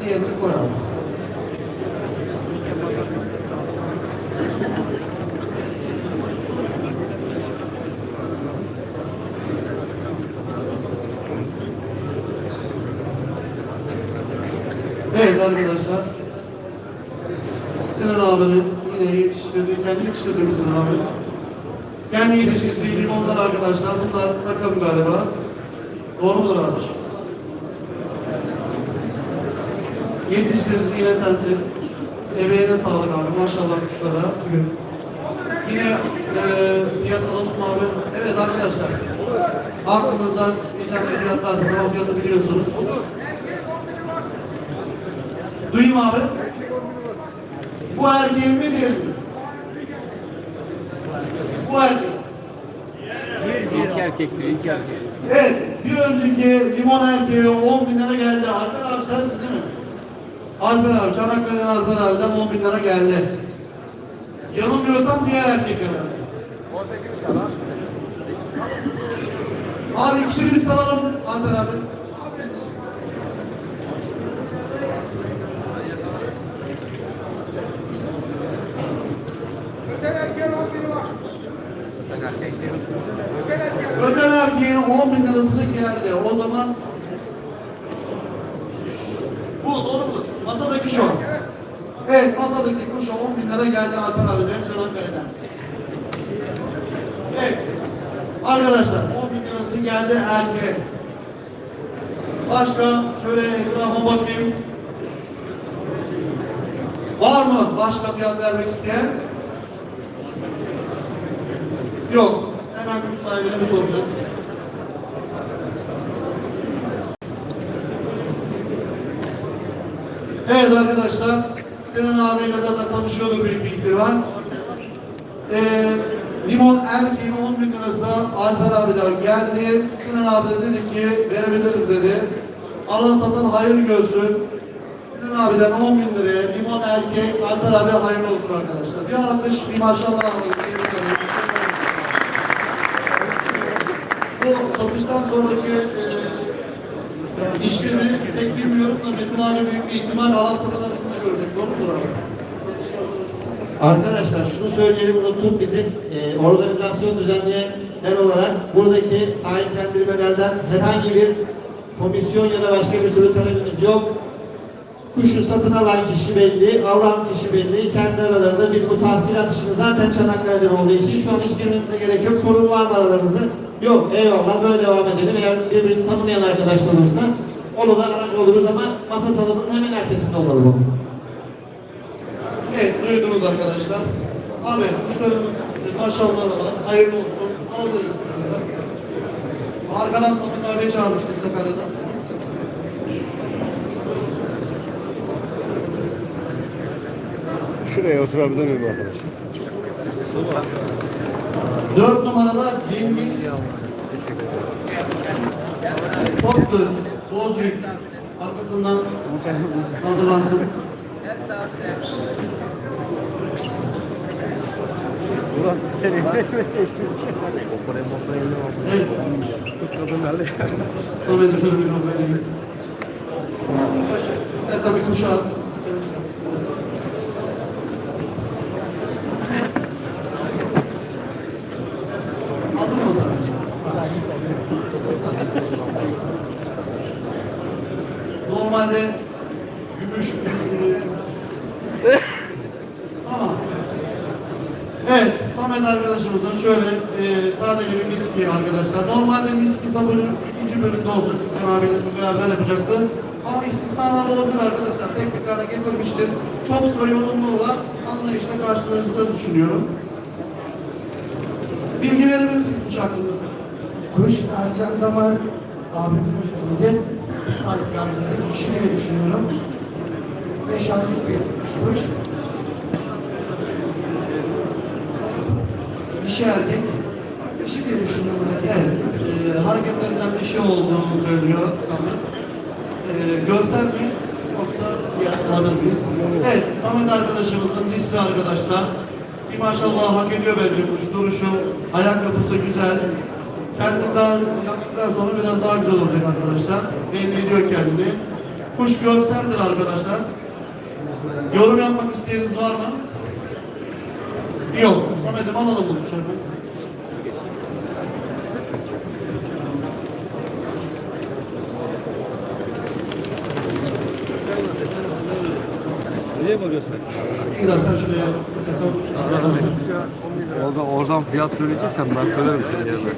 Diğerini koy abi. Evet arkadaşlar. Sinan abinin yine yetiştirdiği, kendi yetiştirdiği mi Sinan abi. Kendi yetiştirdiği limonlar arkadaşlar. Bunlar takım galiba. Doğru mudur abi? Yetiştirisi yine sensin. Emeğine sağlık abi. Maşallah kuşlara. Yine eee fiyat alalım abi? Evet arkadaşlar. Aklınızdan geçen bir fiyat varsa tamam fiyatı biliyorsunuz. Duyayım abi. Bu erkeğin mi değil mi? Bu. İlk erkek ilk erkek. Evet, bir önceki limon erkeğe 10 bin lira geldi. Alper abi sensin değil mi? Alper abi, Çanakkale'den Alper abiden 10 bin lira geldi. Yanılmıyorsam diğer erkek herhalde. Abi ikisini bir salalım Alper abi. Öden erkeğin 10 bin lirası geldi. O zaman bu doğru mu? Masadaki şu. Evet masadaki kuş 10 bin lira geldi Alper abiden Çanakkale'den. Evet. Arkadaşlar 10 bin lirası geldi erkeğe. Başka şöyle etrafa bakayım. Var mı başka fiyat vermek isteyen? Yok. Hemen kuş sahibine mi soracağız? Evet arkadaşlar, Sinan abiyle zaten tanışıyordur büyük bir ihtimal. Ee, limon erkeğin 10 bin lirası Alper abiden geldi. Sinan abi de dedi ki verebiliriz dedi. Alan satan hayırlı görsün. Sinan abiden 10 bin liraya limon erkek Alper abi hayırlı olsun arkadaşlar. Bir alkış, bir maşallah alalım. Bu satıştan sonraki e, işlemi pek bilmiyorum da Metin abi büyük bir ihtimal alan satan arasında görecek. Doğru mudur abi? Arkadaşlar şunu söyleyelim unuttuk bizim e, organizasyon düzenleyenler olarak buradaki sahiplendirmelerden herhangi bir komisyon ya da başka bir türlü talebimiz yok. Kuşu satın alan kişi belli, alan kişi belli. Kendi aralarında biz bu tahsilat işini zaten Çanakkale'den olduğu için şu an hiç girmemize gerek yok. Sorun var mı aralarınızda? Yok. Eyvallah. Böyle devam edelim. Eğer birbirini tanımayan arkadaşlar olursa onu da aracı oluruz ama masa salonunun hemen ertesinde olalım. Evet duydunuz arkadaşlar. Abi kuşların maşallahı var. Hayırlı olsun. Alırız kuşları. Arkadan Samet abiye çağırmıştık Sakarya'dan. Şuraya oturabilir miyim arkadaşlar? Dört numarada Cengiz Topkız Bozüyük arkasından hazırlansın. Ulan seni beklemeseydin. Evet. Samet'im şöyle bir numara vereyim. İstersen bir kuşa at. Hazır mı Samet'ciğim? Normalde gümüş e, ama Evet, Samet arkadaşımızın şöyle e, Karadeli bir miski arkadaşlar. Normalde miski sabunu ikinci bölümde olacak. Ben abiyle beraber yapacaktı. Ama istisnalar olabilir arkadaşlar. Tek bir tane getirmiştir. Çok sıra yoğunluğu var. Anlayışla karşılaştığınızı düşünüyorum. Bilgi verebilirsin kuş hakkında. Kuş Ercan Damar abimin üretimidir. Sahiplendirdim. Kişiliği düşünüyorum. 5 aylık bir kuş. Diye düşünüyorum. buradaki. Evet, e, hareketlerinden bir şey olduğunu söylüyor Samet. E, görsel mi yoksa fiyat alabilir miyiz? Evet, Samet arkadaşımızın dişi arkadaşlar. Bir maşallah hak ediyor bence kuş duruşu, ayak yapısı güzel. Kendi daha yaptıktan sonra biraz daha güzel olacak arkadaşlar. Belli ediyor kendini. Kuş görseldir arkadaşlar. Yorum yapmak isteyeniniz var mı? Yok. Samet'im alalım bunu şöyle. Niye mi oluyorsun? İyi sen şuraya istersen. Orada, oradan fiyat söyleyeceksen ben söylerim senin yerine.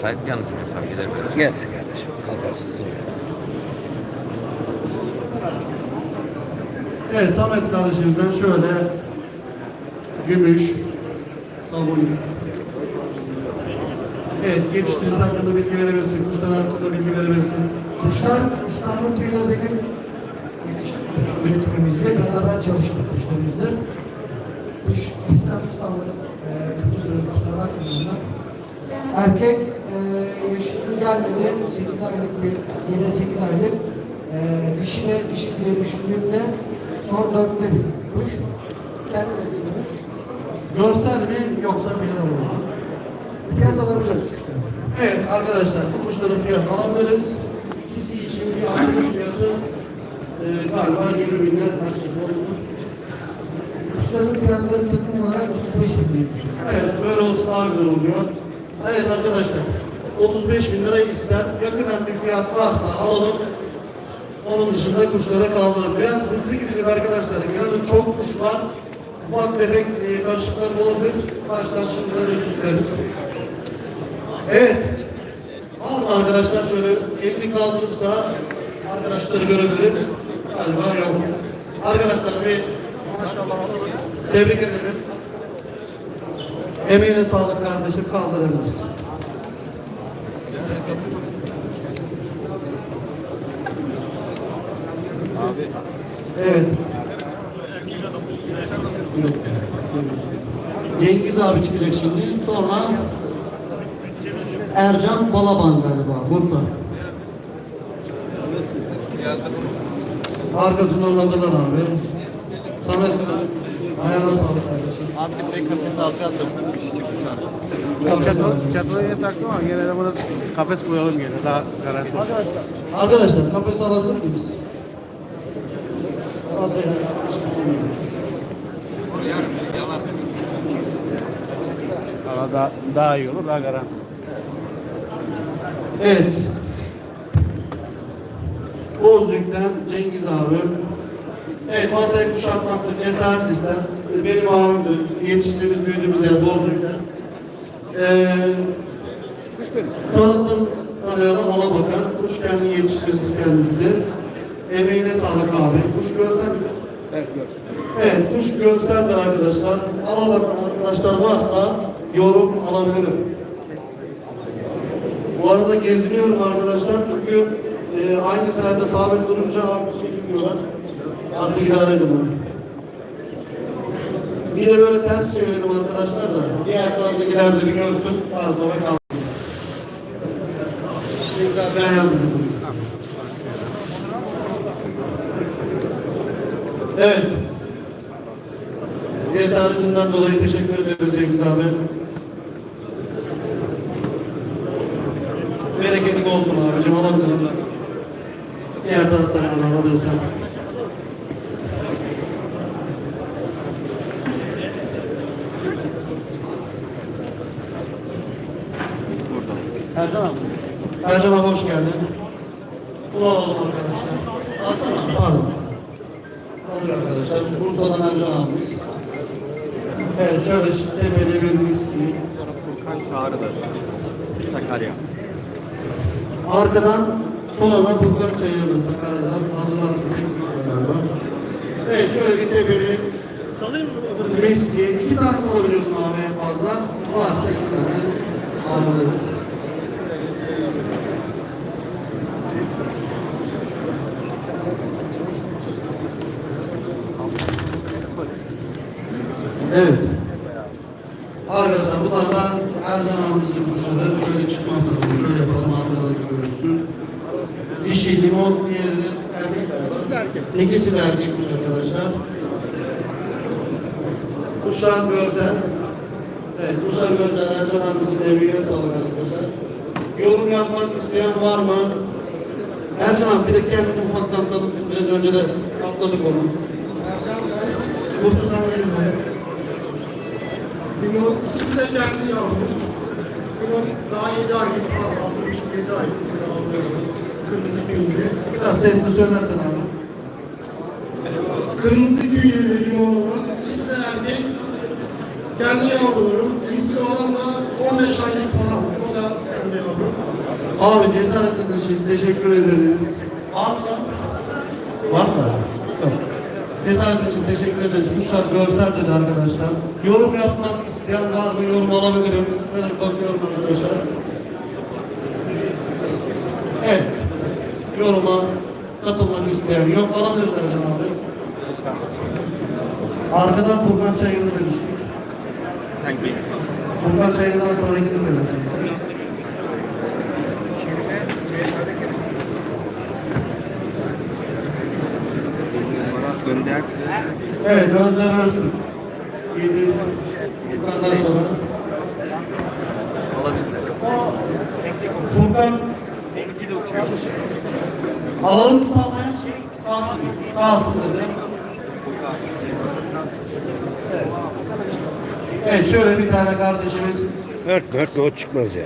Sahip yalnız insan gider biraz. Gelsin kardeşim. Evet Samet kardeşimizden şöyle gümüş, sabun. Evet yetiştirisi hakkında bilgi verebilirsin, kuşlar hakkında bilgi verebilirsin. Kuşlar İstanbul Tüy'le benim üretimimizde beraber çalıştık kuşlarımızda. Kuş bizden sağladık. E, kötü durum kusura bakmayın ona. Erkek e, yaşının gelmedi. 8 aylık bir 7-8 aylık. E, dişine dişi diye düşündüğümde son dörtte bir kuş. Kendi üretimimiz. Görsel mi yoksa fiyat alalım mı? Fiyat alabiliriz kuşları. Evet arkadaşlar bu kuşların fiyat alabiliriz. İkisi için bir açılış fiyatı e, galiba 20 binden olur. Kuşların fiyatları takım olarak 35 bin düşünüyorum. Evet böyle olsa daha güzel oluyor. Evet arkadaşlar 35 bin lira ister. Yakından bir fiyat varsa alalım. Onun dışında kuşlara kaldıralım. Biraz hızlı gideceğiz arkadaşlar. İnanın çok kuş var. Ufak tefek e, karışıklar olabilir. Baştan şimdiden özür dileriz. Evet. Mı arkadaşlar şöyle elini kaldırırsa arkadaşları görebilirim. Galiba yok. Arkadaşlar bir tebrik ederim. Emeğine sağlık kardeşim kaldırabiliriz. Evet. Cengiz abi çıkacak şimdi. Sonra Ercan Balaban galiba Bursa. Arkasından hazırlan abi. Samet ayağına sağlık kardeşim. Abi bir kafes alacağız da bir şey çıktı Arkadaşlar- Çatıya taktım ama gene de bunu kafes koyalım gene daha garanti. Arkadaşlar kafes alabilir miyiz? Masaya. Ama daha, daha iyi olur daha garanti. Evet. Bozlük'ten Cengiz abi. Evet masaya kuşatmakta cesaret ister. Benim abimdir. Yetiştiğimiz büyüdüğümüz yer Bozlük'ten. Ee, tanıdım tanıyalı ala bakar. Kuş kendi yetiştirisi kendisi. Emeğine sağlık abi. Kuş görsel Evet görsün. Evet, kuş görseldir arkadaşlar. Ala bakan arkadaşlar varsa yorum alabilirim. Bu arada geziniyorum arkadaşlar çünkü e, aynı sahada sabit durunca abi çekilmiyorlar. Artık idare edin bunu. Bir de böyle ters çevirelim arkadaşlar da diğer taraftakiler de bir görsün daha sonra kalsın. Ben yalnızım. Evet. Cesaretinden dolayı teşekkür ederiz Cengiz abi. Bereketli olsun abicim alabiliriz. Diğer taraftan alabilirsen. Ercan abi. Ercan abi hoş geldin. Bunu alalım arkadaşlar. Alsana. Pardon. Oluyor arkadaşlar. Bursa'dan Ercan abimiz. Evet şöyle bir miski. Sonra Furkan Çağrı da. Sakarya. Arkadan sonradan Furkan Çayır'ın Sakarya'dan hazırlansın. Evet şöyle bir tepeli miski. İki tane salabiliyorsun abi en fazla. Varsa iki tane alabiliriz. Evet. Arkadaşlar bunlar da Ercan abimizin kuşları. Şöyle çıkmazsa şöyle yapalım arkada görürsün. Dişi limon diğerini erkek İkisi de erkek. İkisi arkadaşlar. Kuşlar görsel. Evet kuşlar görsel Ercan abimizin emeğine sağlık arkadaşlar. yorum yapmak isteyen var mı? Ercan abi bir de kendini ufaktan tanıt. Biraz önce de atladık onu. Mustafa abi. Limon ikisi de kendi yavrumuz. Limon daha 7 aylık falan, 6,5-7 aylık bir alıyorum. Kırmızı tüyüyle. Biraz sesli söylersen abi. Kırmızı tüyüyle limon olan de erkek. Kendi yavrularım. Misli olan da 15 aylık falan. O da kendi yavrum. Abi cesaretin için teşekkür ederiz. Var mı lan? Var mı? Yok. Cesaretin için teşekkür ederiz. Kuşlar görsel dedi arkadaşlar. Yorum yapmak isteyen var mı? Yorum alabilirim. Şöyle bakıyorum arkadaşlar. Evet. Yoruma katılmak isteyen yok. Alabiliriz Ercan abi. Arkadan Furkan Çayırlı demiştik. Furkan Çayırlı'dan sonrakini söylesin. Gönder. Evet, Önder Öztürk. Yedi insanlar sonra. O Furkan Alalım mı salmaya? Kalsın. Kalsın dedi. Evet. Evet, şöyle bir tane kardeşimiz Dört dört not çıkmaz ya.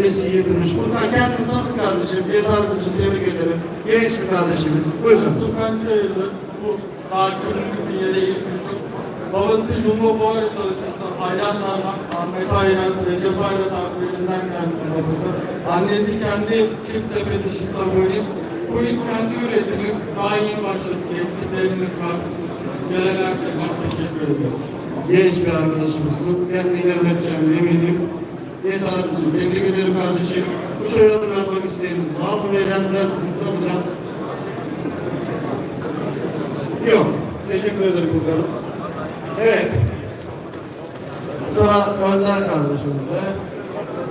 Birisi yedirmiş. Furkan kendini tanıt kardeşim. Cesaret için tebrik ederim. Genç bir kardeşimiz. Buyurun. Furkan Çayırlı bu takibimiz bir yere ilmişim. Babası Jumbo Boğara çalışması hayranlardan Ahmet Ayran, Recep Ayran ailesinden kendisi babası. Annesi kendi çift tepe dişi kabulü. Bu ilk kendi üretimi daha yeni başladı. Eksiklerimiz var. Gelen herkese teşekkür ediyoruz. genç bir arkadaşımızsın. Kendini ilerleteceğim eminim. İçin tebrik ederim kardeşim. Bu şöyle yorum yapmak isteğiniz var? Beyler biraz hızlı alacağım. Yok. Teşekkür ederim Furkan'ım. Evet. Sıra Önder kardeşimizde.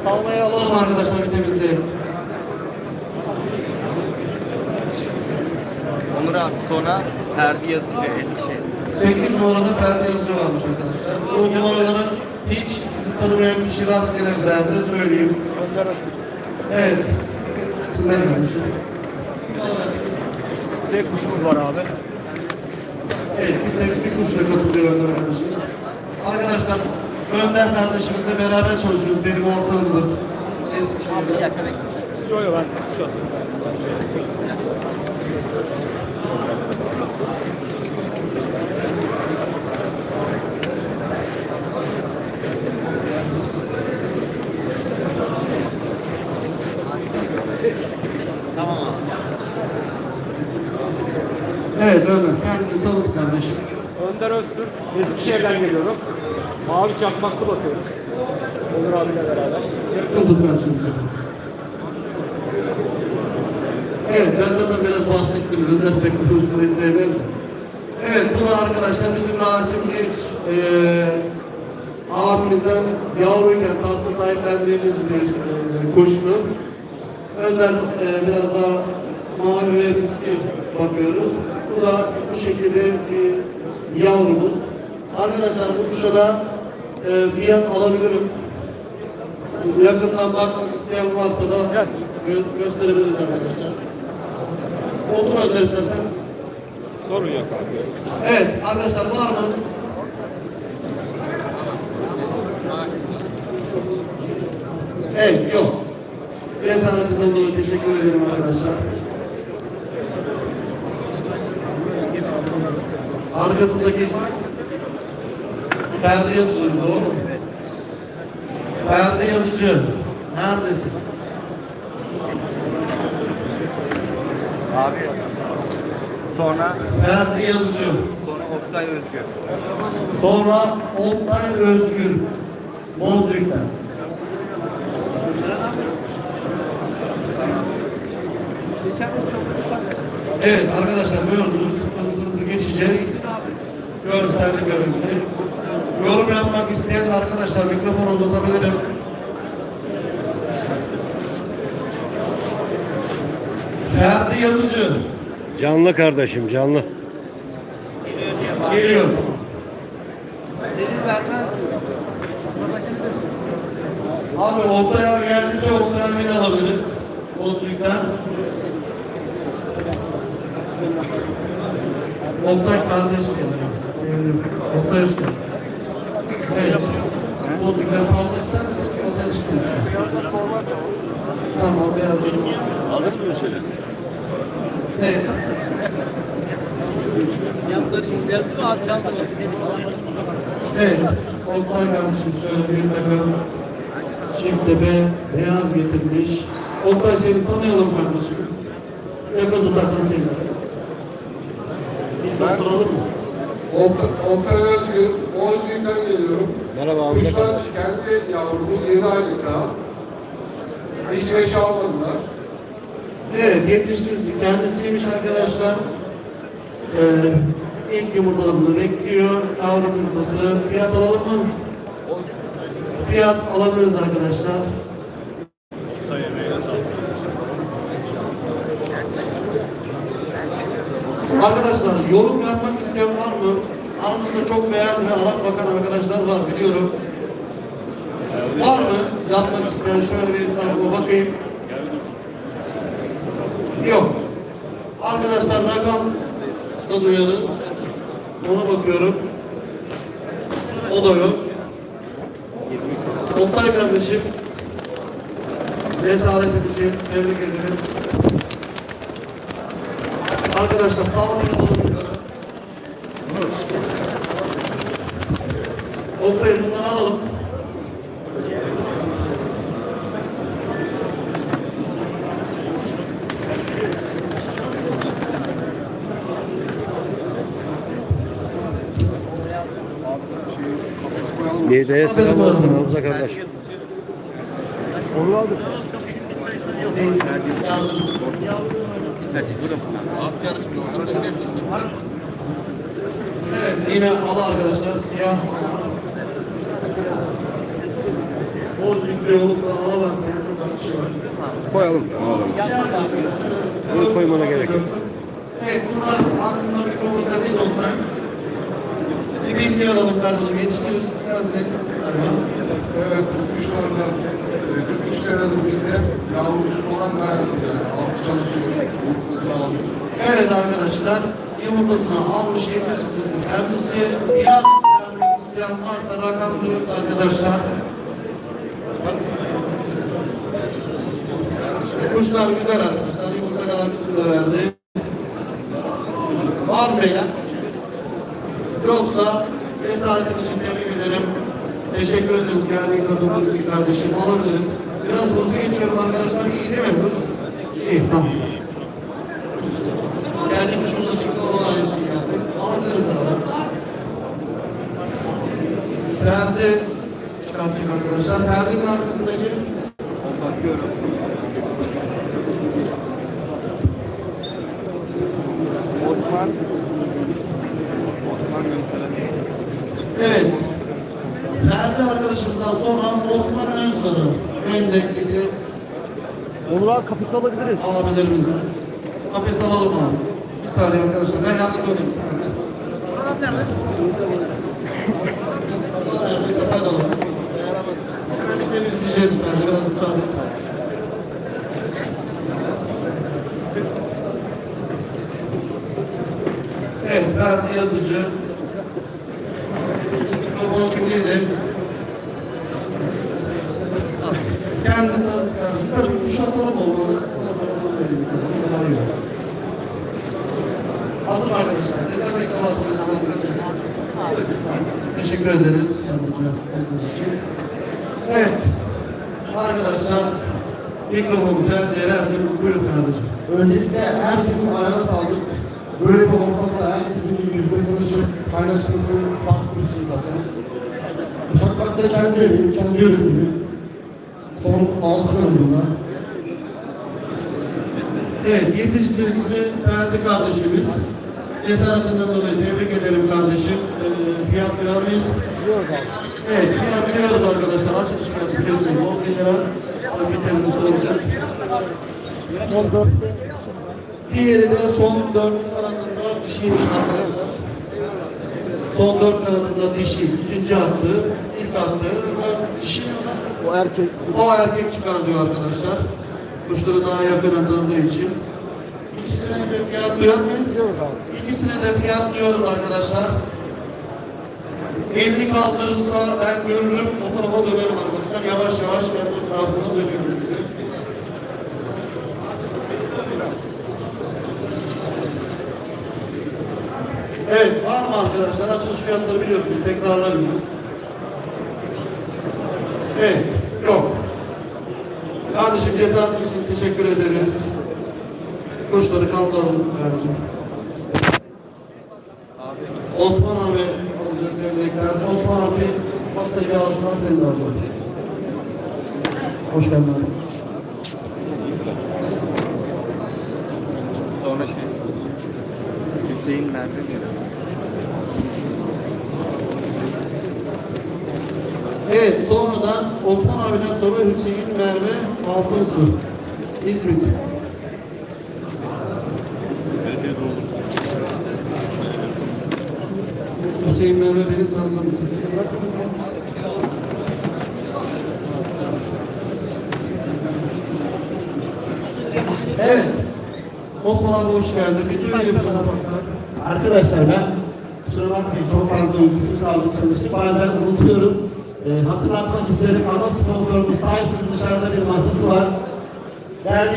Salmayı alalım arkadaşlar bir temizleyelim. Onur abi sonra Ferdi Yazıcı Eskişehir. 8 numarada Ferdi yazıcı varmış arkadaşlar. Bu numaraları hiç tanımayan kişi rastgele verdi söyleyeyim. Evet. İsimler gelmiş. Tek kuşumuz var abi. Evet, bir tek bir kuşla katılıyor Önder kardeşimiz. Arkadaşlar, Önder kardeşimizle beraber çalışıyoruz. Benim ortağımdır. Eskişehir'de. Yok yok ben şu an. Evet, Önder. Kendini tanıt kardeşim. Önder Öztürk, Eskişehir'den geliyorum. Mavi çakmaklı bakıyoruz. Onur abiyle beraber. Yakın tut kardeşim. Evet, ben zaten biraz bahsettim. Önder pek konuşmayı sevmez. Evet, bu da arkadaşlar bizim Rasim Genç eee abimizden yavruyken tasla sahiplendiğimiz bir eee, kuştu. Önden eee, biraz daha mavi ve riski bakıyoruz. Bu da bu şekilde bir yavrumuz. Arkadaşlar bu kuşa da eee fiyat alabilirim. Yakından bakmak isteyen varsa da gö- gösterebiliriz arkadaşlar. Otur Önder istersen. Sorun yok abi. Evet arkadaşlar var mı? Evet yok. Cesaretinden dolayı teşekkür ederim arkadaşlar. Arkasındaki isim Ferdi Yazıcı doğru mu? Ferdi Yazıcı. Neredesin? Abi. Sonra Ferdi Yazıcı. sonra Oktay Özgür. Sonra Oktay Özgür. Bozüyük'ten. Evet arkadaşlar gördünüz. Hızlı hızlı geçeceğiz. Görselli görüntü. Yorum yapmak isteyen arkadaşlar mikrofonu uzatabilirim. Ferdi Yazıcı Canlı kardeşim canlı. geliyor. Abi Oktay abi geldiyse Oktay abi de alabiliriz. Bozüyük'ten. Oktay kardeş geliyor. Oktay geldin. Evet. Bozüyük'ten salma ister misin? Masaya çıkın. Tamam abi hazırım. Alır mı şöyle? Evet. Evet. Oktay kardeşim bir tepe, çift tepe, beyaz getirmiş. Oktay seni tanıyalım kardeşim. Yakın tutarsan sevinirim. Biz oturalım mı? Ok- Oktay Özgür, Bozüyük'ten geliyorum. Merhaba abi. Kuşlar kendi yavrumuz 7 aylık daha. Hiç eş almadılar. Evet, yetiştirisi kendisiymiş arkadaşlar. Ee, ilk yumurtalarını bekliyor. Yavru kızması. Fiyat alalım mı? Fiyat alabiliriz arkadaşlar. Arkadaşlar yorum yapmak isteyen var mı? Aramızda çok beyaz ve Arap bakan arkadaşlar var biliyorum. Var mı? Yapmak isteyen şöyle bir etrafıma bakayım. Yok. Arkadaşlar rakam da duyarız. Ona bakıyorum. O da yok. Oktay kardeşim. Cesaretin için tebrik ederim. Arkadaşlar sağlayalım. Oktay bunları alalım. Niğde'ye selam olsun Hamza kardeş. Evet, yine ala arkadaşlar, siyah. Boz yüklü olup da ala var. Çok az kişi var. Koyalım. Alalım. Bunu koymana gerek yok. Evet, bunlar aklımda bir profesör değil Oktay. Bir bilgi alalım kardeşim, yetiştirir sensin. Evet, bu kuşlarla 43 senedir bizde yavrusu olan garanti yani. Altı çalışıyor, yumurtası alıyor. Evet arkadaşlar, yumurtasını almış yetiştirisi kendisi. Fiyat vermek isteyen varsa rakam diyor arkadaşlar. Kuşlar güzel arkadaşlar, yumurta garantisini de verdi. Var mı beyler? Yoksa cesaretin için tebrik ederim. Teşekkür ederiz için kardeşim. Alabiliriz. Biraz hızlı geçiyorum arkadaşlar. İyi? Hız. İyi, tamam. Kendi kuşumuza çıktı olan şey. Alabiliriz abi. Ferdi çıkartacak arkadaşlar. Ferdi'nin arkasındaki Evet. Ferdi arkadaşımızdan sonra Osman Önsarı. Endek'teki Onur abi kafes alabiliriz. alabilir miyiz? Kafes alalım abi. Bir saniye arkadaşlar. Ben yardımcı olayım. Ferdi kapat alalım. Ferdi temizleyeceğiz Ferdi. Biraz müsaade et. Evet, Ferdi yazıcı. Mikrofonu kimliğiyle. Tanıt kardeşim. Biraz bir kuşatalım olmalı. Ondan sonra sana vereyim. Daha iyi olur. Hazır arkadaşlar? Ne zaman beklemezsin? Teşekkür ederiz yardımcı olduğunuz için. Evet. Arkadaşlar mikrofonu Ferdi'ye verdim. Buyurun kardeşim. Öncelikle herkesin ayağına sağlık. Böyle bir ortamda herkesin birbirine konuşup kaynaşması farklı bir şey zaten. Uçaklarda kendi evi, kendi yönetimi. Son altı bölümler. Evet, Ferdi kardeşimiz. Esaretinden dolayı tebrik ederim kardeşim. Ee, fiyat duyar mıyız? Evet, fiyat duyuyoruz arkadaşlar. Açılış fiyatı biliyorsunuz 10 bin lira. Bir terini soracağız. Diğeri de son 4 kanadında dişiymiş arkadaşlar. Son 4 kanadında dişi. İkinci attı, ilk attı. Dişi O erkek. O erkek çıkar diyor arkadaşlar. Kuşları daha yakın tanıdığı için. İkisine de fiyat diyor muyuz? İkisine de fiyat diyoruz arkadaşlar. 50 kaldırırsa ben görürüm, o tarafa dönerim arkadaşlar. Yavaş yavaş kendi etrafına dönüyorum çünkü. Evet, var mı arkadaşlar? Açılış fiyatları biliyorsunuz, tekrarlamayayım. Evet, yok. Kardeşim cesaret için teşekkür ederiz. Kuşları kaldıralım kardeşim. Osman abi alacağız evdekiler. Osman abi masayı alsınlar seni de alacağım. Hoş geldin abi. Sonra şey. Hüseyin Merve diyor. Evet sonradan Osman abiden sonra Hüseyin Merve Altınsu. İzmit. Hüseyin Merve benim tanıdığım kuşçu. Evet. Osman abi hoş geldin. Bir yapacağız ufaktan. Arkadaşlar ben kusura bakmayın çok fazla uykusuz kaldım çalıştık. Bazen unutuyorum. Ee, hatırlatmak isterim. Ana sponsorumuz Tyson dışarıda.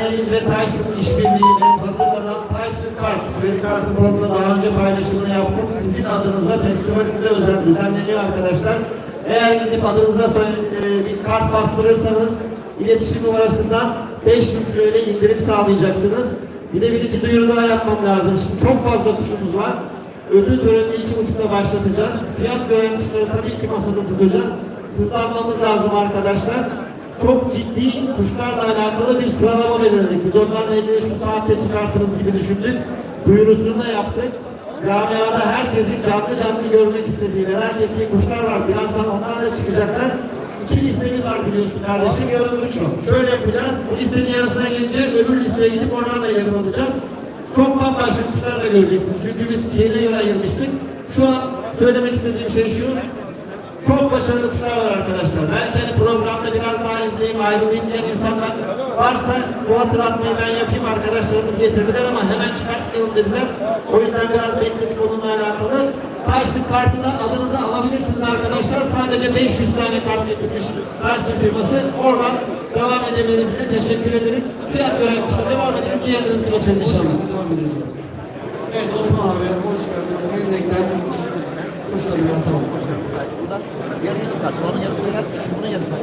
Derneğimiz ve Tyson işbirliğiyle hazırlanan Tyson Kart, kredi kartı formunu daha önce paylaşımını yaptım. Sizin adınıza festivalimize özel düzenleniyor arkadaşlar. Eğer gidip adınıza e, bir kart bastırırsanız iletişim numarasından 500 lirayla indirim sağlayacaksınız. Bir de bir iki duyuru daha yapmam lazım. Şimdi çok fazla kuşumuz var. Ödül törenini iki buçukta başlatacağız. Fiyat gören kuşları tabii ki masada tutacağız. Hızlanmamız lazım arkadaşlar. Çok ciddi kuşlarla alakalı bir sıralama belirledik. Biz onlarla ilgili şu saatte çıkarttığınız gibi düşündük. Duyurusunu da yaptık. Camiada herkesin canlı canlı görmek istediği, merak ettiği kuşlar var. Birazdan onlarla çıkacaklar. İki listemiz var biliyorsun kardeşim. Yorulmuş mu? Şöyle yapacağız. Bu listenin yarısına gelince öbür listeye gidip oradan da yarım alacağız. Çok bambaşka kuşlar da göreceksiniz. Çünkü biz şeyine göre ayırmıştık. Şu an söylemek istediğim şey şu. Çok başarılı kuşlar var arkadaşlar. Belki hani programda biraz daha izleyeyim, ayrılayım diyen insanlar varsa bu hatırlatmayı ben yapayım. Arkadaşlarımız getirdiler ama hemen çıkartmayalım dediler. O yüzden biraz bekledik onunla alakalı. Tyson kartını adınıza alabilirsiniz arkadaşlar. Sadece 500 tane kart getirmiş Tyson firması. Oradan devam edebilirsiniz. Teşekkür ederim. Fiyat gören kuşlar devam edelim. Diğerini hızlı geçelim inşallah. Evet Osman abi hoş geldin. Hendekten kuşları yaratalım. Yarıyı çıkart. Onun yarısını yazmış. Bunun yarısını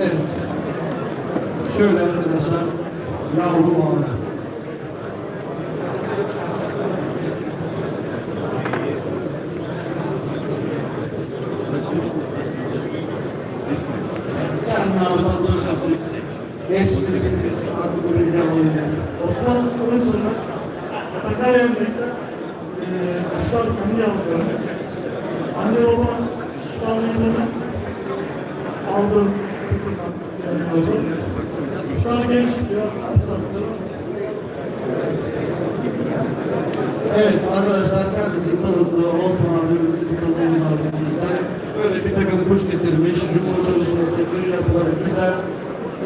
Evet. Şöyle arkadaşlar. Yavrum abi. Yani abi tatlı Eski hakkında bilgi alabiliriz. Osman Uysal, Sakarya Emniyet'te e, kendi yavrularımız. Anne baba aldığım yavruları. Kuşlar genç, biraz kısalttı. Evet arkadaşlar kendisi tanıdığı Osman abimizin tanıdığımız abimizden böyle bir takım kuş getirmiş. Jumbo çalışması, bir yapıları güzel.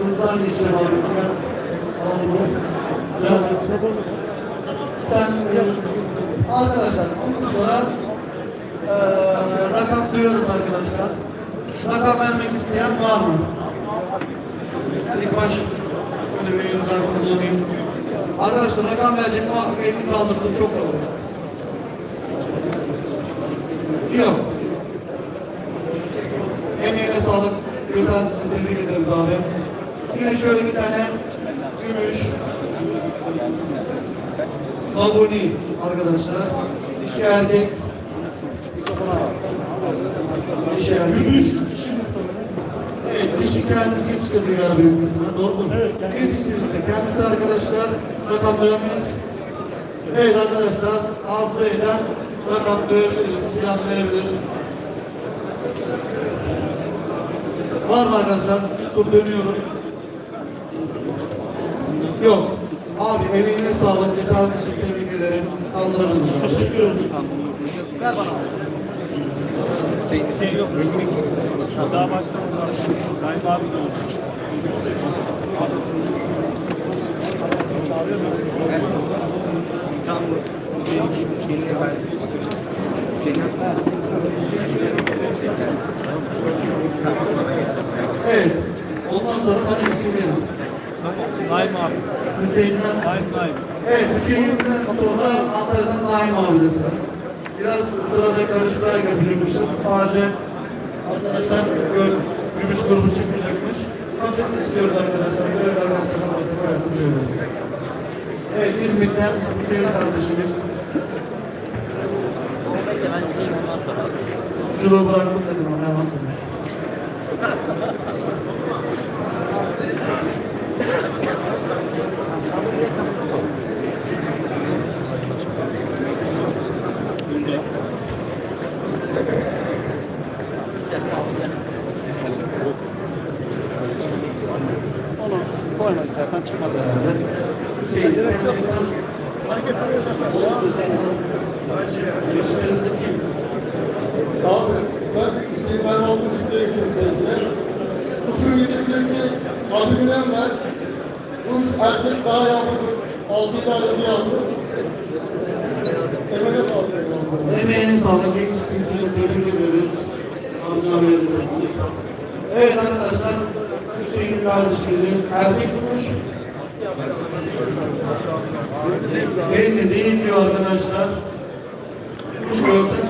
Hızdan geçen abimler. Alalım mı? Arkadaşlar bu kuşlara e, rakam duyuyoruz arkadaşlar. Rakam vermek isteyen var mı? İlk baş şöyle bir etrafını döneyim. Arkadaşlar rakam verecek muhakkak elini kaldırsın çok olur. Yok. Emeğine sağlık. Güzel tebrik ederiz abi. Yine şöyle bir tane gümüş Zabuni arkadaşlar. Erkek. Dişi erkek. Gümüş. Evet, dişi kendisi çıkarıyor ya büyük ihtimalle. Doğru mu? Evet. Yetiştiğimizde kendisi arkadaşlar rakam dövemeyiz. Evet arkadaşlar, arzu eden rakam dövebiliriz, fiyat verebilir. Var mı arkadaşlar? Tur dönüyorum. Yok. Abi emeğine sağlık, cesaret için ederim. Kaldırabiliriz. Teşekkür ederim. Ver bana. Şey yok. Daha başlamadılar. Naim abi de oldu. Evet. Ondan sonra bana isim verin. Naim abi. Hüseyin'den Naim Naim. Evet, Hüseyin'den sonra Antalya'dan Naim abi de sıra. Biraz sırada karıştırarak yapacakmışız. Sadece arkadaşlar gö- gümüş grubu çıkmayacakmış. Kafes istiyoruz arkadaşlar. Böyle arkadaşlar kafesi koyarsın söyleriz. Evet, İzmit'ten Hüseyin kardeşimiz. Şunu bıraktım dedim ama yalan söylemiş. Onu koyma istersen çıkmaz herhalde. Hüseyin. Hareket Gösterinizdeki Abi ben Hüseyin ben almıştı ekibimizde. Kuşun yedikçesi adı gülen var. Kuş erkek daha yavrudur. Altı tane bir yavru. Emine sağlık. Emeğine sağlık. Yetiştiğinizi de tebrik ederiz. Hamdi abiye de sağlık. Evet arkadaşlar, Hüseyin kardeşimizin erkek kuş. Belli değil diyor arkadaşlar. Kuş görsek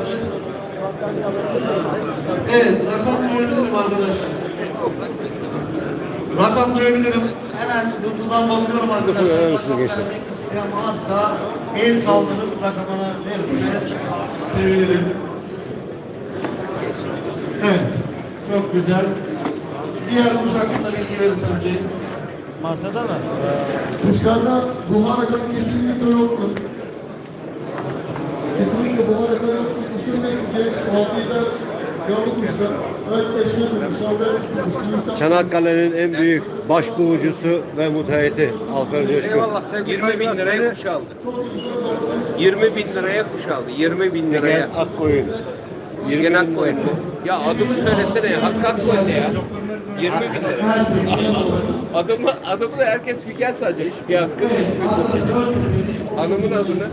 Evet, rakam duyabilirim arkadaşlar. Rakam duyabilirim. Hemen hızlıdan bakıyorum arkadaşlar. Rakam vermek isteyen varsa el kaldırıp rakamına verirse sevinirim. Evet, çok güzel. Diğer kuş hakkında bilgi verirsen Hüseyin. Masada mı? Kuşlarda buhar akımı kesinlikle yoktur. Kesinlikle buhar akımı yoktur. Kuşların hepsi genç, altı yedi yavru kuşlar. Belki eşine kuşlar. Çanakkale'nin en büyük başbuğucusu ve müteahhiti Alper Coşkun. 20 bin liraya kuş aldı. 20 bin liraya kuş aldı. 20 bin liraya. Figen Akkoyun. 20 Gen bin Akkoyun. Ya adımı söylesene ya. Hakkı Akkoyun ya? 20 bin lira. Adımı, adımı da herkes Figen sanacak. Ya kız ismi. Hanımın adını.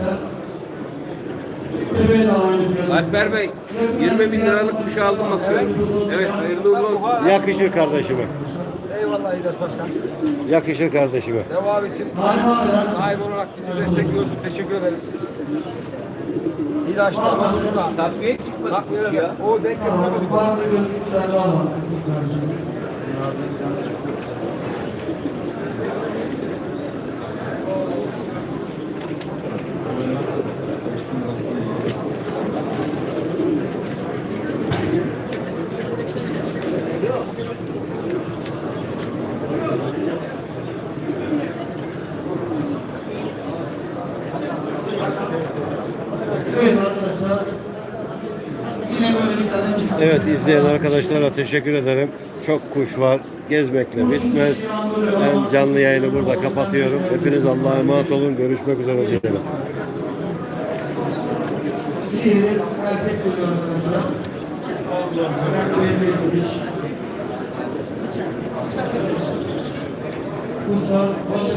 Alper Bey 20 bin liralık kuş aldım bakıyorum. Evet hayırlı uğurlu olsun. Yakışır kardeşime. Eyvallah İlyas Başkan. Yakışır kardeşime. Devam için sahip olarak bizi destekliyorsun. Teşekkür ederiz. İlaçlar, kuşlar. Takviye çıkmadı kuş ya. O denk yapamadık. Evet izleyen arkadaşlara teşekkür ederim. Çok kuş var. Gezmekle bitmez. Ben canlı yayını burada kapatıyorum. Hepiniz Allah'a emanet olun. Görüşmek üzere diyelim. Diğeri